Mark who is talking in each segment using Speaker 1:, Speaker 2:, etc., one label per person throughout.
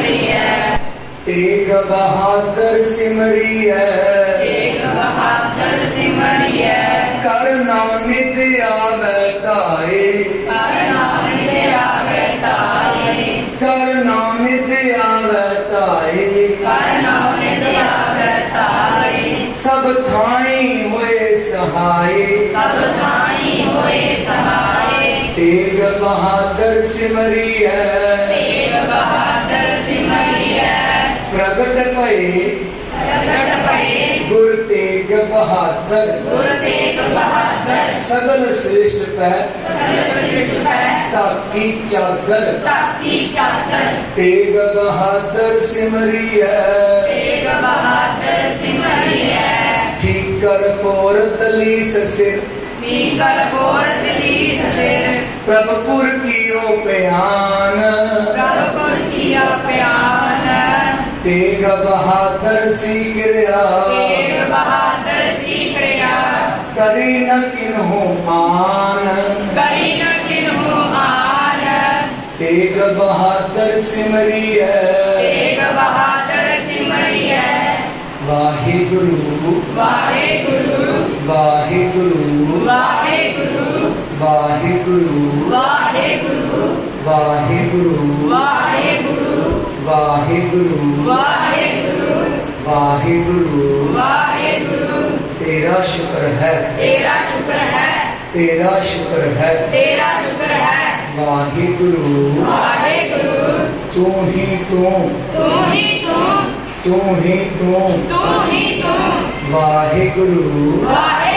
Speaker 1: ਸਿਮਰਿਐ
Speaker 2: ਤੇਗ ਬਹਾਦਰ ਸਿਮਰਿਐ
Speaker 1: ਤੇਗ ਬਹਾਦਰ ਸਿਮਰਿਐ
Speaker 2: ਕਰ ਨਾਮਿਤ ਆਵੈ ਧਾਏ
Speaker 1: ਕਰ ਨਾਮਿ ਆਵੇ ਤਾਰੇ
Speaker 2: ਕਰ ਨਾਮਿਤ ਆਵੈ ਧਾਏ
Speaker 1: ਕਰ ਨਾਮਿ ਆਵੇ ਤਾਰੇ
Speaker 2: ਸਭ ਥਾਈ ਹੋਏ ਸਹਾਏ
Speaker 1: ਸਭ ਥਾਈ ਹੋਏ ਸਹਾਏ
Speaker 2: ਤੇਗ ਬਹਾਦਰ ਸਿਮਰਿਐ
Speaker 1: ਤੇਗ ਬਹਾਦਰ
Speaker 2: प्रगट पए प्रगट
Speaker 1: पए तेग बहादुर
Speaker 2: तेग बहादुर
Speaker 1: सगल श्रेष्ठ
Speaker 2: पै। सगल श्रेष्ठ
Speaker 1: पै। ताकी चादर।
Speaker 2: ताकी चादर। तेग बहादुर सिमरी
Speaker 1: तेग बहादुर सिमरिय। ठीक कर
Speaker 2: फोर तली ससिर
Speaker 1: ठीक कर फोर ससिर
Speaker 2: की ओपे ਸੀ ਕਿਰਿਆ
Speaker 1: ਤੇਗ ਬਹਾਦਰ ਸੀ ਕਿਰਿਆ
Speaker 2: ਕਰੀ ਨ ਕਿਨਹੂ ਮਾਨ
Speaker 1: ਕਰੀ ਨ ਕਿਨਹੂ ਮਾਨ
Speaker 2: ਤੇਗ ਬਹਾਦਰ ਸਿਮਰਿਐ।
Speaker 1: ਤੇਗ ਬਹਾਦਰ ਸਿਮਰਿਐ।
Speaker 2: ਵਾਹਿਗੁਰੂ।
Speaker 1: ਵਾਹਿਗੁਰੂ।
Speaker 2: ਵਾਹਿਗੁਰੂ।
Speaker 1: ਵਾਹਿਗੁਰੂ।
Speaker 2: ਵਾਹਿਗੁਰੂ।
Speaker 1: ਵਾਹਿਗੁਰੂ।
Speaker 2: ਵਾਹਿਗੁਰੂ। ਹੈ।
Speaker 1: ਤੇਰਾ ਸ਼ੁਕਰ ਹੈ।
Speaker 2: ਤੇਰਾ ਸ਼ੁਕਰ ਹੈ।
Speaker 1: ਤੇਰਾ ਸ਼ੁਕਰ ਹੈ।
Speaker 2: ਵਾਹਿਗੁਰੂ।
Speaker 1: ਵਾਹਿਗੁਰੂ।
Speaker 2: ਤੂੰ ਹੀ ਤੂੰ।
Speaker 1: ਤੂੰ ਹੀ ਤੂੰ।
Speaker 2: ਤੂੰ ਹੀ ਤੂੰ।
Speaker 1: ਤੂੰ ਹੀ ਤੂੰ।
Speaker 2: ਵਾਹਿਗੁਰੂ।
Speaker 1: ਵਾਹਿਗੁਰੂ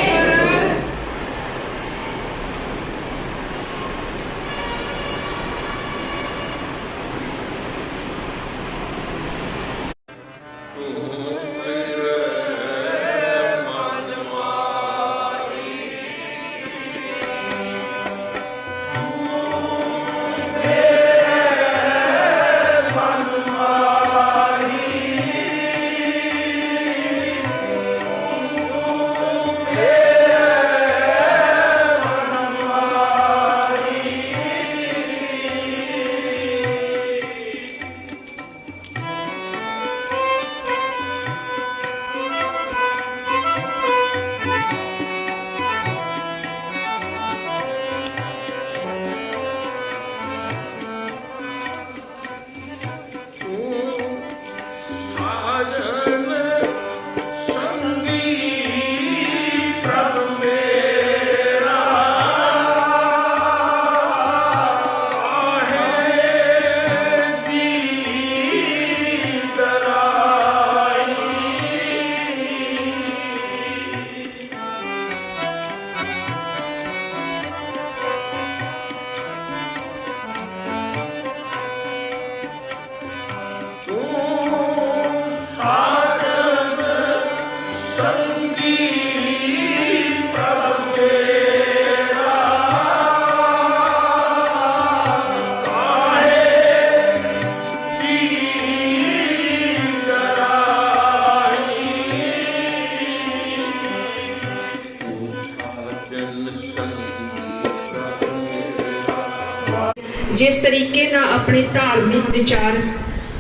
Speaker 3: ਜਿਸ ਤਰੀਕੇ ਨਾਲ ਆਪਣੇ ਧਾਰਮਿਕ ਵਿਚਾਰ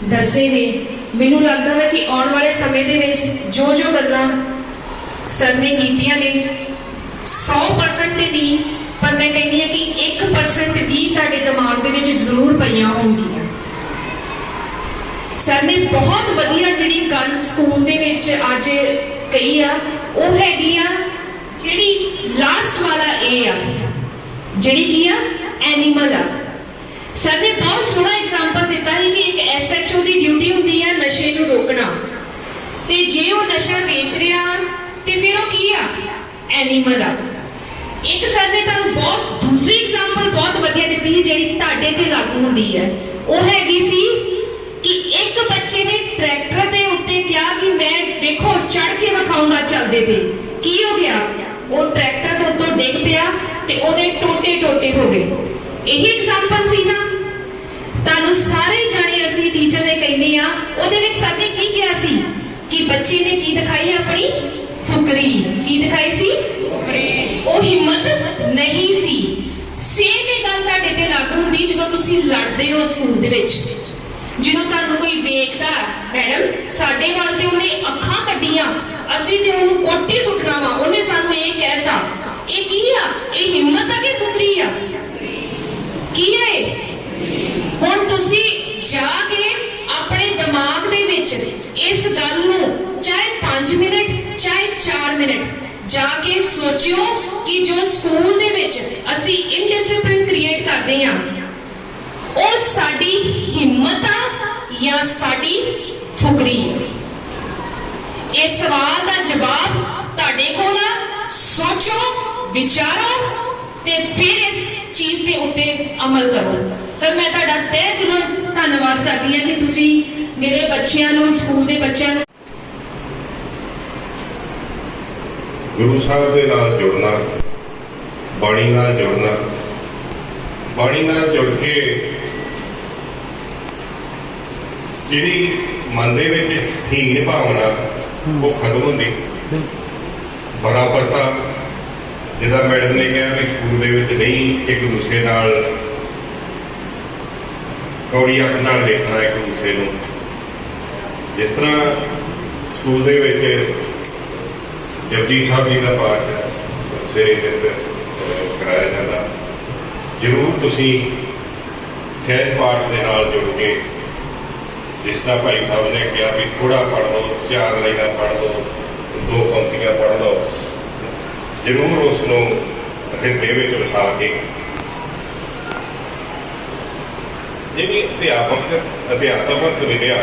Speaker 3: ਦੱਸੇ ਨੇ, ਮੈਨੂੰ ਲੱਗਦਾ ਹੈ ਕਿ ਆਉਣ ਵਾਲੇ ਸਮੇਂ ਦੇ ਵਿੱਚ ਜੋ ਜੋ ਗੱਲਾਂ ਸਰ ਨੇ ਕੀਤੀਆਂ ਨੇ 100% ਤੇ ਨਹੀਂ, ਪਰ ਮੈਂ ਕਹਿੰਦੀ ਹਾਂ ਕਿ 1% ਵੀ ਤੁਹਾਡੇ ਦਿਮਾਗ ਦੇ ਵਿੱਚ ਜ਼ਰੂਰ ਪਈਆਂ ਹੋਣਗੀਆਂ। ਸਰ ਨੇ ਬਹੁਤ ਵਧੀਆ ਜਿਹੜੀ ਗੱਲ ਸਕੂਲ ਦੇ ਵਿੱਚ ਅੱਜ ਕਹੀ ਆ, ਉਹ ਹੈਗੀ ਆ, ਜਿਹੜੀ ਲਾਸਟ ਵਾਲਾ ਇਹ ਆ, ਜਿਹੜੀ ਕੀ ਆ ਐਨੀਮਲ ਆ ਸਰ ਨੇ ਬਹੁਤ ਸੋਹਣਾ ਐਗਜ਼ਾਮਪਲ ਦਿੱਤਾ ਹੈ ਕਿ ਇੱਕ ਐਸਐਚਓ ਦੀ ਡਿਊਟੀ ਹੁੰਦੀ ਹੈ ਨਸ਼ੇ ਨੂੰ ਰੋਕਣਾ। ਤੇ ਜੇ ਉਹ ਨਸ਼ਾ ਵੇਚ ਰਿਹਾ ਤੇ ਫਿਰ ਉਹ ਕੀ ਆ? ਐਨੀਮਲ ਆ। ਇੱਕ ਸਰ ਨੇ ਤੁਹਾਨੂੰ ਬਹੁਤ, ਦੂਸਰੀ ਐਗਜ਼ਾਮਪਲ ਬਹੁਤ ਵਧੀਆ ਦਿੱਤੀ ਹੈ ਜਿਹੜੀ ਤੁਹਾਡੇ ਤੇ ਲਾਗੂ ਹੁੰਦੀ ਹੈ। ਉਹ ਹੈਗੀ ਸੀ ਕਿ ਇੱਕ ਬੱਚੇ ਨੇ ਟਰੈਕਟਰ ਦੇ ਉੱਤੇ ਕਿਹਾ ਕਿ ਮੈਂ ਦੇਖੋ ਚੜ ਕੇ ਵਿਖਾਉਂਗਾ ਚੱਲਦੇ ਤੇ। ਕੀ ਹੋ ਗਿਆ? ਉਹ ਟਰੈਕਟਰ ਦੇ ਉੱਤੋਂ ਡਿੱਗ ਪਿਆ ਤੇ ਉਹਦੇ ਟੋਟੇ ਟੋਟੇ ਹੋ ਗਏ। ਇਹੀ ਐਗਜ਼ਾਮਪਲ ਸੀ ਨਾ। ਤੁਹਾਨੂੰ ਸਾਰੇ ਜਾਣੇ ਉਹਦੇ ਵਿੱਚ ਸਾਡੇ ਕੀ ਕਿਹਾ ਸੀ? ਕਿ ਬੱਚੇ ਨੇ ਕੀ ਦਿਖਾਈ ਆਪਣੀ? ਫੁਕਰੀ। ਕੀ ਦਿਖਾਈ ਸੀ? ਉਹ ਹਿੰਮਤ ਨਹੀਂ ਸੀ। ਸੇਮ ਇਹ ਗੱਲ ਤੁਹਾਡੇ ਤੇ ਲਾਗੂ ਹੁੰਦੀ ਜਦੋਂ ਤੁਸੀਂ ਲੜਦੇ ਹੋ ਸਕੂਲ ਦੇ ਵਿੱਚ। ਜਦੋਂ ਤੁਹਾਨੂੰ ਕੋਈ ਵੇਖਦਾ ਮੈਡਮ ਸਾਡੇ ਨਾਲ ਤੇ ਉਹਨੇ ਅੱਖਾਂ ਕੱਢੀਆਂ। ਅਸੀਂ ਤੇ ਉਹਨੂੰ ਕੋਟੀ ਸੁੱਟਣਾ ਵਾ। ਉਹਨੇ ਸਾਨੂੰ ਇਹ ਕਹਿਤਾ ਇਹ ਕੀ ਆ? ਇਹ ਹਿੰਮਤ ਆ ਕਿ ਫੁਕਰੀ ਆ ਕੀ ਹੈ ਇਹ? ਹੁਣ ਤੁਸੀਂ ਜਾ ਕੇ ਆਪਣੇ ਦਿਮਾਗ ਦੇ ਵਿੱਚ ਇਸ ਗੱਲ ਨੂੰ ਚਾਹੇ 5 ਮਿੰਟ, ਚਾਹੇ 4 ਮਿੰਟ, ਜਾ ਕੇ ਸੋਚਿਓ ਕਿ ਜੋ ਸਕੂਲ ਦੇ ਵਿੱਚ ਅਸੀਂ ਇਨਡਿਸਪਲਿਨ ਕ੍ਰੀਏਟ ਕਰਦੇ ਹਾਂ, ਉਹ ਸਾਡੀ ਹਿੰਮਤ ਆ ਜਾਂ ਸਾਡੀ ਫੁਕਰੀ? ਇਹ ਸਵਾਲ ਦਾ ਜਵਾਬ ਤੁਹਾਡੇ ਕੋਲ ਆ। ਸੋਚੋ, ਵਿਚਾਰੋ ਤੇ ਫਿਰ ਇਸ ਚੀਜ਼ ਦੇ ਉੱਤੇ ਅਮਲ ਕਰੋ। ਸਰ, ਮੈਂ ਤੁਹਾਡਾ ਤਹਿ ਦਿਲੋਂ ਧੰਨਵਾਦ ਕਰਦੀ ਹਾਂ ਕਿ ਤੁਸੀਂ ਮੇਰੇ ਬੱਚਿਆਂ ਨੂੰ, ਸਕੂਲ ਦੇ ਬੱਚਿਆਂ ਨੂੰ
Speaker 4: ਗੁਰੂ ਸਾਹਿਬ ਦੇ ਨਾਲ ਜੁੜਨਾ, ਬਾਣੀ ਨਾਲ ਜੁੜਨਾ, ਬਾਣੀ ਨਾਲ ਜੁੜ ਕੇ ਜਿਹੜੀ ਮਨ ਦੇ ਵਿੱਚ ਹੀਨ ਭਾਵਨਾ, ਉਹ ਖਤਮ ਹੁੰਦੀ। ਬਰਾਬਰਤਾ, ਜਿਹਦਾ ਮੈਡਮ ਨੇ ਕਿਹਾ ਵੀ ਸਕੂਲ ਦੇ ਵਿੱਚ ਨਹੀਂ, ਇੱਕ ਦੂਸਰੇ ਨਾਲ ਕੌੜੀ ਅੱਖ ਨਾਲ ਦੇਖਣਾ ਇੱਕ ਦੂਸਰੇ ਨੂੰ। ਜਿਸ ਤਰ੍ਹਾਂ ਸਕੂਲ ਦੇ ਵਿੱਚ ਜਪਜੀ ਸਾਹਿਬ ਜੀ ਦਾ ਪਾਠ ਸਵੇਰੇ ਜਦ ਕਰਾਇਆ ਜਾਂਦਾ, ਜ਼ਰੂਰ ਤੁਸੀਂ ਸਹਿਜ ਪਾਠ ਦੇ ਨਾਲ ਜੁੜ ਕੇ ਜਿਸ ਤਰ੍ਹਾਂ ਭਾਈ ਸਾਹਿਬ ਨੇ ਕਿਹਾ ਵੀ ਥੋੜਾ ਪੜ੍ਹ ਲਓ, ਚਾਰ ਲਾਈਨਾਂ ਪੜ੍ਹ ਲਓ, ਦੋ ਪੰਕਤੀਆਂ ਪੜ੍ਹ ਲਓ, ਜ਼ਰੂਰ ਉਸ ਨੂੰ ਹਿਰਦੇ ਵਿੱਚ ਵਸਾ ਕੇ ਜਿਹੜੀ ਅਧਿਆਪਕ, ਅਧਿਆਤਮਕ ਵਿਦਿਆ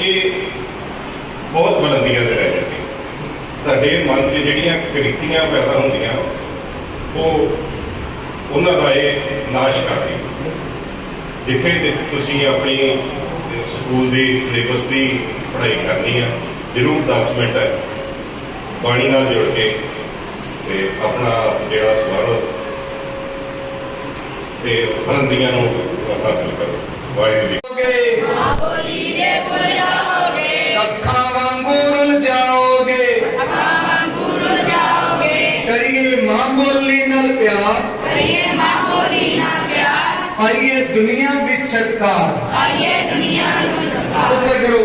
Speaker 4: ਇਹ ਬਹੁਤ ਬੁਲੰਦੀਆਂ ਤੇ ਰਹਿ ਜਾਂਦੀ ਤੁਹਾਡੇ ਮਨ 'ਚ ਜਿਹੜੀਆਂ ਕ੍ਰਿਤੀਆਂ ਪੈਦਾ ਹੁੰਦੀਆਂ, ਉਹ ਉਹਨਾਂ ਦਾ ਇਹ ਨਾਸ਼ ਕਰਦੀ ਜਿੱਥੇ ਤੁਸੀਂ ਆਪਣੀ ਸਕੂਲ ਦੇ ਸਿਲੇਬਸ ਦੀ ਪੜ੍ਹਾਈ ਕਰਨੀ ਆ, ਜ਼ਰੂਰ 10 ਮਿੰਟ ਬਾਣੀ ਨਾਲ ਜੁੜ ਕੇ ਤੇ ਆਪਣਾ ਜਿਹੜਾ ਸਵਾਰੋ ਤੇ ਬੁਲੰਦੀਆਂ ਨੂੰ ਹਾਸਲ ਕਰੋ ਵਾਹਿਗੁਰੂ ਜੀ
Speaker 2: ਜਾਓਗੇ
Speaker 1: ਬੋਲੀ ਦੇ ਪੁਰ ਜਾਓਗੇ
Speaker 2: ਅੱਖਾਂ ਵਾਂਗੂ ਰੁਲ ਜਾਓਗੇ
Speaker 1: ਅੱਖਾਂ ਵਾਂਗੂ ਰੁਲ ਜਾਓਗੇ
Speaker 2: ਕਰੀਏ ਮਾਂ ਬੋਲੀ ਨਾਲ ਪਿਆਰ
Speaker 1: ਕਰੀਏ ਮਾਂ ਬੋਲੀ ਨਾ ਪਿਆਰ
Speaker 2: ਪਾਈਏ ਦੁਨੀਆ ਵਿੱਚ ਸਤਕਾਰ
Speaker 1: ਆਈਏ ਦੁਨੀਆ ਨੂੰ ਸਤਿਕਾਰ
Speaker 2: ਉੱਪਰ ਕਰੋ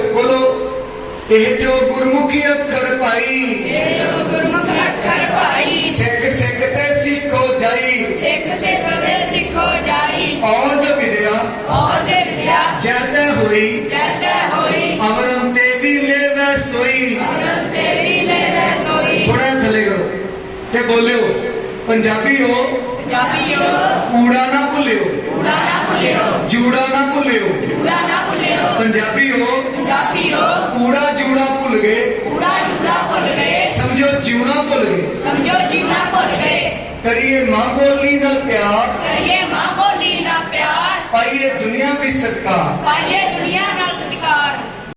Speaker 2: ਔਰ
Speaker 1: ਦੇ
Speaker 2: ਹੋਈ
Speaker 1: ਹੋਈ
Speaker 2: ਵੀ ਸੋਈ।
Speaker 1: ਲੈ ਸੋਈ।
Speaker 2: ਥੋੜਾ ਥੱਲੇ ਕਰੋ ਤੇ ਬੋਲਿਓ ਪੰਜਾਬੀ ਹੋ ਕੂੜਾ ਨਾ ਭੁੱਲਿਓ।
Speaker 1: ਕੂੜਾ ਨਾ ਭੁੱਲਿਓ।
Speaker 2: ਜੂੜਾ ਨਾ ਭੁੱਲਿਓ।
Speaker 1: ਕੂੜਾ ਨਾ ਭੁੱਲਿਓ।
Speaker 2: ਪੰਜਾਬੀ ਹੋ
Speaker 1: ਪੰਜਾਬੀਓ
Speaker 2: ਕੂੜਾ ਜੂੜਾ ਭੁੱਲ ਗਏ।
Speaker 1: ਕੂੜਾ ਜੂੜਾ ਭੁੱਲ ਗਏ।
Speaker 2: ਸਮਝੋ ਜਿਉਣਾ ਭੁੱਲ ਗਏ।
Speaker 1: ਸਮਝੋ ਜੀਣਾ ਭੁੱਲ ਗਏ।
Speaker 2: ਕਰੀਏ ਮਾਂ ਬੋਲੀ ਨਾਲ ਪਿਆਰ।
Speaker 1: ਕਰੀਏ ਮਾਂ ਬੋਲੀ ਨਾ ਪਿਆਰ
Speaker 2: ਪਾਈਏ ਦੁਨੀਆ ਵਿੱਚ ਸਤਕਾਰ